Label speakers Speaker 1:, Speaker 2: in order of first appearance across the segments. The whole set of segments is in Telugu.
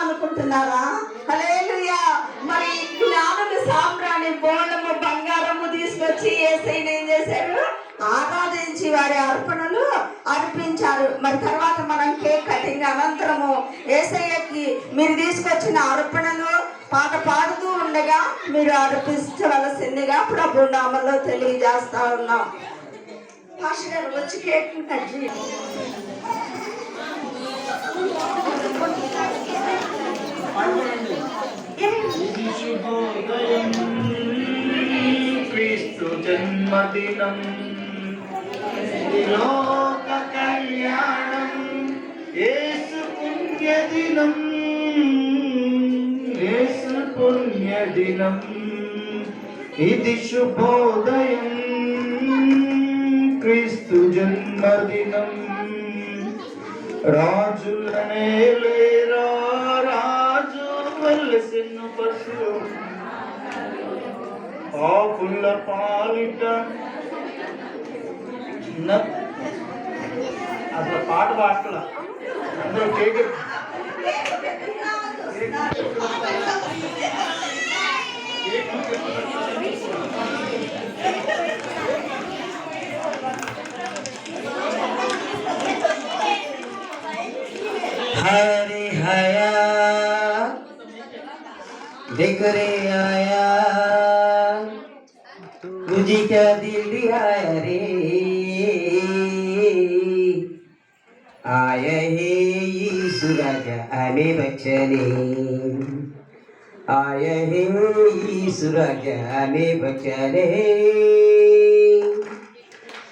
Speaker 1: అనుకుంటున్నారా? హల్లెలూయా! మరి జ్ఞానులు సాంబ్రాణి బోళము బంగారము తీసుకొచ్చి యేసయ్యని ఏం చేశారు ఆరాధించి వారి అర్పణలు అర్పించారు. మరి తర్వాత మనం కేక్ కటింగ్ అనంతరము ఏసయ్యకి మీరు తీసుకొచ్చిన అర్పణలు పాట పాడుతూ ఉండగా మీరు అర్పించవలసిందిగా ప్రభు నామంలో తెలియజేస్తా ఉన్నాం. పాస్టర్ గారు వచ్చి కేక్
Speaker 2: క్రీస్తు జన్మదినం లోక కళ్యాణం ఏసు పుణ్యదినం. పుణ్యదినం ఇది శుభోదయం క్రీస్తు జన్మదినం రాజులనే లేరా రాజు వెలసిన పశు పాపుల పాలిట అసలు పాట పాటల అందరూ కేక్
Speaker 3: हरे हया देख रे आया। तुझी क्या दिल आया रे। आया हे यीशु राजा आने बचने आया हे यीशु राजा आने बचने।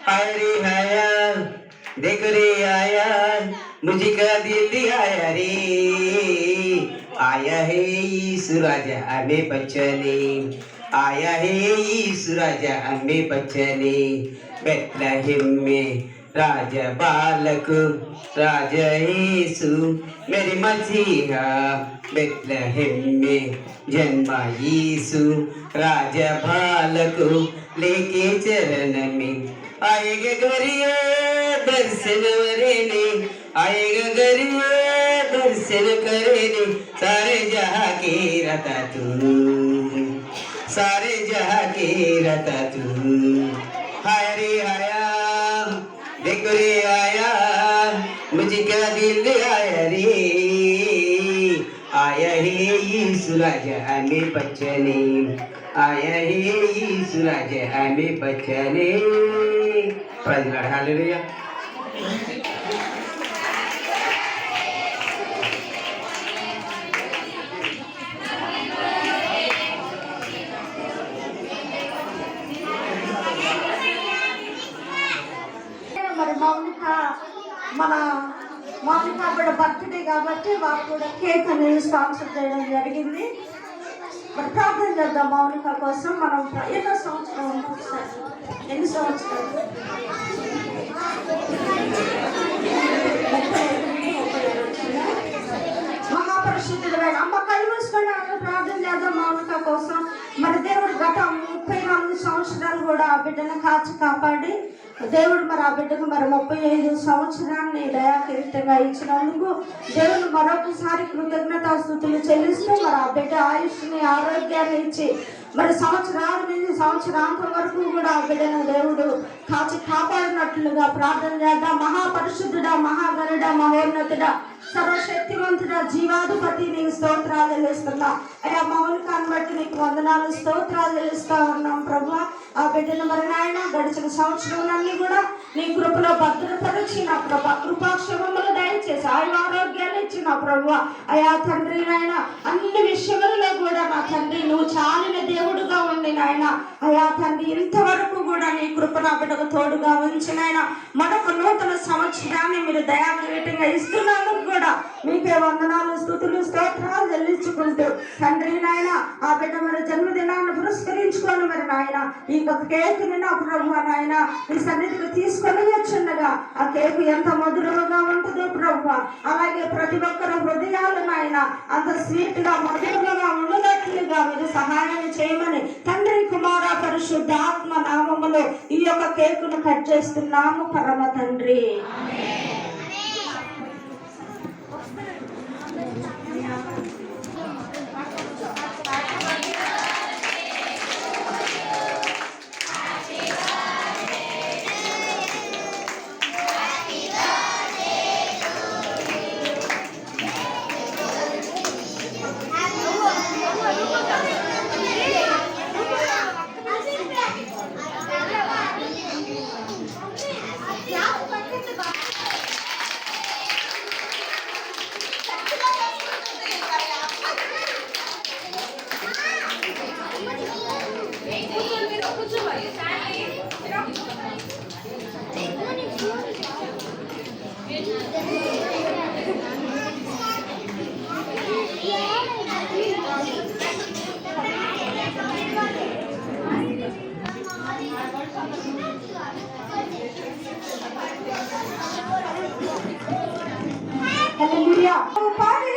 Speaker 3: अरे आया देख रे आया मुझे का दिल आया रे। आया है राजा हमें बचने। आया है राजा हमें बचने। बेतलहम में राजा बालक, राजा यीशु, मेरे मसीहा। बेतलहम में जन्मा यीशु राजा बालक लेके चरण में। आएगा गरिए दर्शन वरेने, आएगा गरिए दर्शन करेने, सारे जहाँ के रता तू, सारे जहाँ के रता तू। हाय रे आया, देखो रे आया, मुझे क्या दिल सुलज हमें बचने आया हे ये सुलज हमें बचने। प्राइज
Speaker 1: लॉर्ड हालेलुया మన మౌనిక కూడా బర్త్డే కాబట్టి వాళ్ళు కూడా కేక్ అనేది స్పాన్సర్ చేయడం జరిగింది. మరి ప్రార్థన చేద్దాం మౌనిక కోసం. మనం ఎన్నో సంవత్సరాలు ఉంటాం సార్. ఎన్ని సంవత్సరాలు? ముప్పై అమ్మ కళ్ళు ప్రార్థన చేద్దాం మౌనిక కోసం. మరి దేవుడు గతం ముప్పై సంవత్సరాలు కూడా ఆ బిడ్డను కాచి కాపాడి దేవుడు మరి ఆ బిడ్డకు మరి ముప్పై ఐదు సంవత్సరాన్ని దయాకిరీతంగా ఇచ్చినందుకు దేవుడు మరొకసారి కృతజ్ఞతాస్థుతులు చెల్లిస్తూ మరి ఆ బిడ్డ ఆయుష్ని ఆరోగ్యాన్ని ఇచ్చి మరి సంవత్సరాల నుంచి సంవత్సరాంతం వరకు కూడా ఆ బిడ్డను దేవుడు కాచి కాపాడినట్లుగా ప్రార్థన చేద్దాం. మహాపరిశుద్ధుడా మహాగరుడా మహోన్నతుడా సర్వశక్తివంతుడా జీవాధిపతి నీకు స్తోత్రాలు చెల్లిస్తున్నా అయ్యా మౌలికాన్ని బట్టి నీకు వందనాలు స్తోత్రాలు చెల్లిస్తా ఉన్నాం ప్రభు ఆ బిడ్డను మరి నాయన గడిచిన సంవత్సరాలన్నీ కూడా నీ కృపలో భద్రపరిచి నా ప్రభా కృపాక్షేమములు దయచేసి ఆయు ఆరోగ్యాలు ఇచ్చిన ప్రభు అయా తండ్రి నాయన అన్ని విషయములలో కూడా నా తండ్రి నువ్వు చాలిన దేవుడు నాయన. అయా తండ్రి ఇంతవరకు కూడా నీ కృప నా బిడ్డకు తోడుగా ఉంచినైనా మరొక నూతన సంవత్సరాన్ని మీరు దయాగ్రీటంగా ఇస్తున్నందుకు కూడా మీకే వందనాలు స్థుతులు స్తోత్రాలు చెల్లించుకుంటూ తండ్రి నాయన ఆ బిడ్డ మరి జన్మదినాన్ని పురస్కరించుకోను మరి నాయన ఈ ఒక కేకుని నా ప్రభు నాయన మీ సన్నిధికి తీసుకొని వచ్చిండగా ఆ కేకు ఎంత మధురంగా ఉంటుందో ప్రభు. అలాగే ప్రతి ఒక్కరు హృదయాలు నాయన అంత స్వీట్గా మధురంగా ఉండదట్లుగా మీరు సహాయం చేయమని తండ్రి కుమార్ కుమార పరిశుద్ధాత్మ నామములో ఈ యొక్క కేకును కట్ చేస్తున్నాము పరమ తండ్రి. 我帮你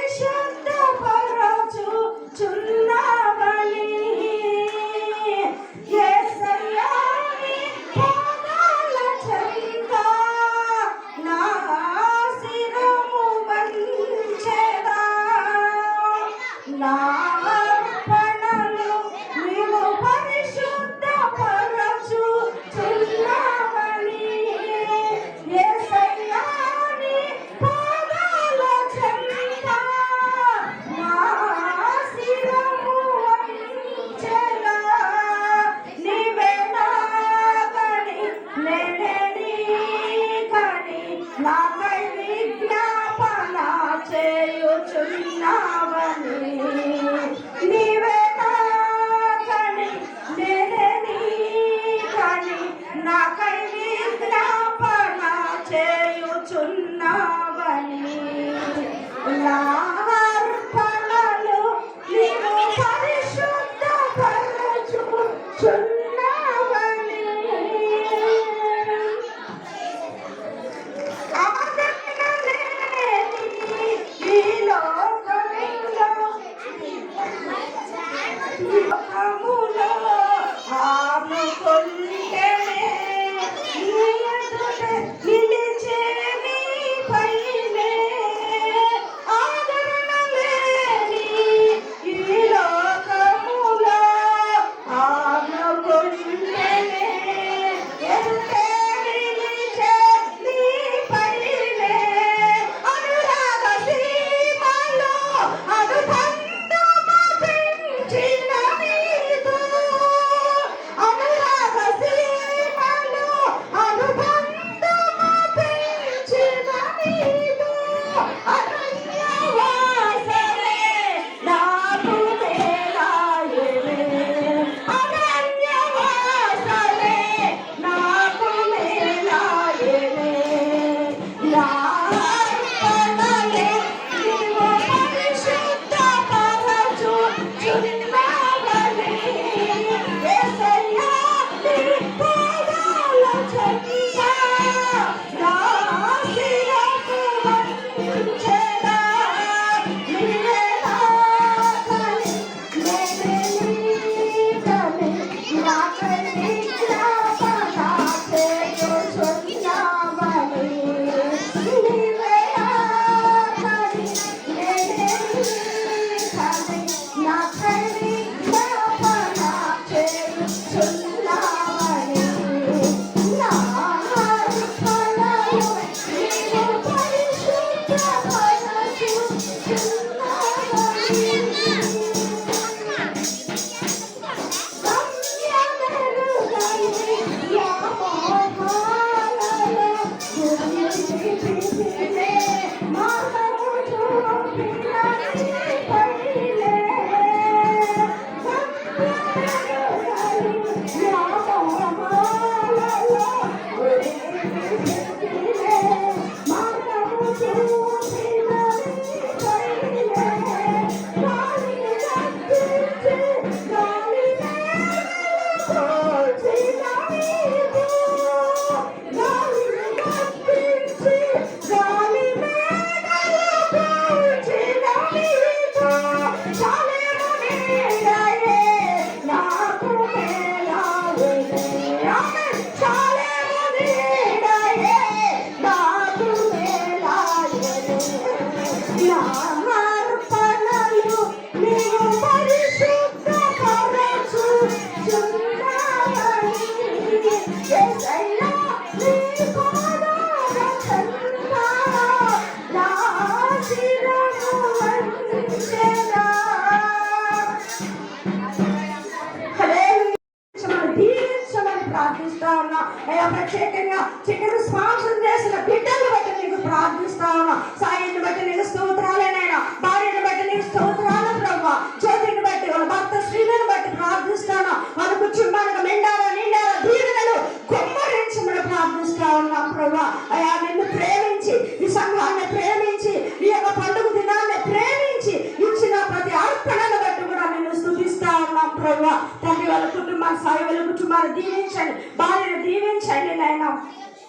Speaker 1: సాయిని బట్టి నేను స్తోత్రాలనైనా భార్యను బట్టి నేను స్తోత్రాలు ప్రభా. జ్యోతిని బట్టి వాళ్ళ భర్త స్త్రీలను బట్టి ప్రార్థిస్తాను. వాళ్ళ కుటుంబానికి మెండారా నిండారా దీవెనలు కుమ్మరించమని ప్రార్థిస్తా ఉన్నా ప్రభా. అయా నిన్ను ప్రేమించి ఈ సంఘాన్ని ప్రేమించి ఈ యొక్క పండుగ దినాన్ని ప్రేమించి ఇచ్చిన ప్రతి అర్పణను బట్టి కూడా నేను స్థుతిస్తా ఉన్నాం ప్రభా. తల్లి వాళ్ళ కుటుంబాన్ని సాయి వాళ్ళ కుటుంబాన్ని దీవించండి. భార్యను దీవించండి నైనా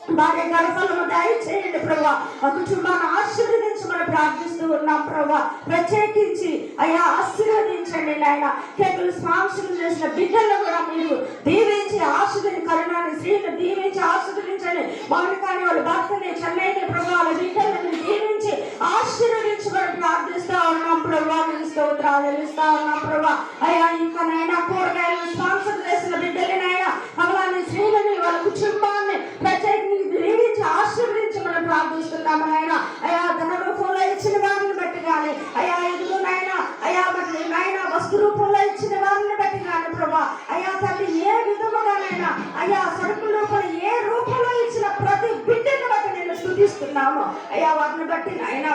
Speaker 1: భార్య గర్భలను దయచేయండి ప్రభా. ఆ కుటుంబాన్ని ఆశీర్వదించమని ప్రార్థిస్తూ ఉన్నాం ప్రభా. ప్రత్యేకించి అయ్యా ఆశీర్వదించండి నాయన. కేకులు స్పాన్సర్ చేసిన బిడ్డలను కూడా మీరు దీవించి ఆశీర్వదించి కరుణాన్ని స్త్రీని దీవించి ఆశీర్వదించండి. మౌనికాని వాళ్ళ భర్తని చెన్నైని ప్రభా వాళ్ళ బిడ్డలను దీవించి ఆశీర్వదించమని ప్రార్థిస్తా ఉన్నాం ప్రభా. తెలుస్తూ ఉత్తరాలు ఇస్తా ఉన్నాం ప్రభా. అయ్యా ఇంకా నైనా కూరగాయలు స్పాన్సర్ చేసిన బిడ్డలనైనా ప్రార్థిస్తున్నాము అయ్యా వాటిని బట్టి నాయన.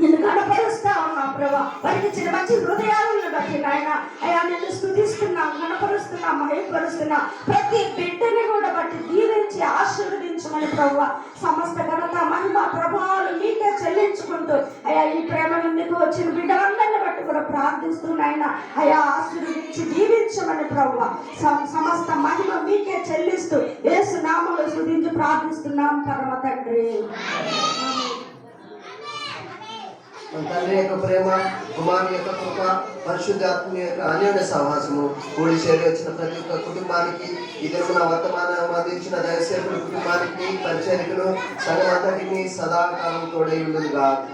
Speaker 1: నిన్ను కనపరుస్తా ఉన్నా ప్రభా. వారికి చిన్న మంచి హృదయాలను బట్టి నాయన. అయ్యా నిన్ను స్థుతిస్తున్నా కనపరుస్తున్నాం మహిపరుస్తున్నా ప్రతి బిడ్డని కూడా బట్టి దీవించి ఆశీర్వదించమని ప్రభు సమస్త ఘనత మహిమ ప్రభావాలు మీకే చెల్లించుకుంటూ అయ్యా ఈ ప్రేమను నీకు వచ్చిన బిడ్డలందరిని బట్టి కూడా ప్రార్థిస్తూ నాయన అయా ఆశీర్వదించి దీవించమని ప్రభు సమస్త మహిమ మీకే చెల్లిస్తూ ఏసు నామంలో స్థుతించి ప్రార్థిస్తున్నాం పరమ తండ్రి.
Speaker 4: మన తండ్రి యొక్క ప్రేమ కుమారు యొక్క కృప పరిశుద్ధాత్మ యొక్క అన్యోన్య సహవాసము కూడి చేరి వచ్చిన ప్రతి ఒక్క కుటుంబానికి ఈ దినమున వర్తమానం అందించిన దయసేపుల కుటుంబానికి పరిచరికలు సగమంతటిని సదాకాలం తోడై ఉండదు గాక